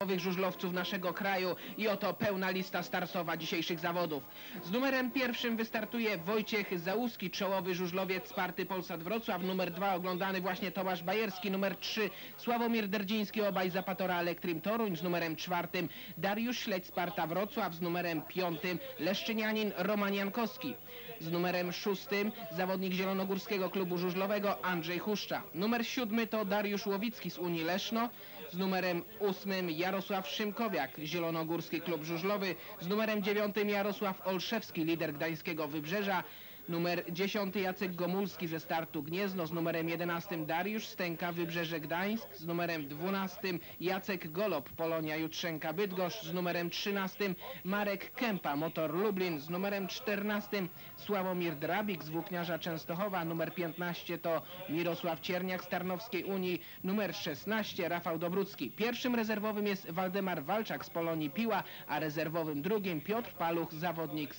nowych żużlowców naszego kraju i oto pełna lista starsowa dzisiejszych zawodów. Z numerem pierwszym wystartuje Wojciech Załuski, czołowy żużlowiec Sparty Polsat Wrocław. Numer dwa oglądany właśnie Tomasz Bajerski. Numer trzy Sławomir Derdziński, obaj zapatora Elektrim Toruń. Z numerem czwartym Dariusz Śledź Sparta Wrocław. Z numerem piątym Leszczynianin Roman Jankowski. Z numerem szóstym zawodnik Zielonogórskiego Klubu Żużlowego Andrzej Huszcza. Numer siódmy to Dariusz Łowicki z Unii Leszno. Z numerem ósmym Jarosław Szymkowiak, Zielonogórski Klub Żużlowy. Z numerem dziewiątym Jarosław Olszewski, lider Gdańskiego Wybrzeża. Numer 10 Jacek Gomulski ze startu Gniezno, z numerem 11 Dariusz Stęka Wybrzeże Gdańsk, z numerem 12 Jacek Golob Polonia Jutrzenka Bydgoszcz, z numerem 13 Marek Kępa Motor Lublin, z numerem 14 Sławomir Drabik z Włókniarza Częstochowa, numer 15 to Mirosław Cierniak z Tarnowskiej Unii, numer 16 Rafał Dobrucki. Pierwszym rezerwowym jest Waldemar Walczak z Polonii Piła, a rezerwowym drugim Piotr Paluch, zawodnik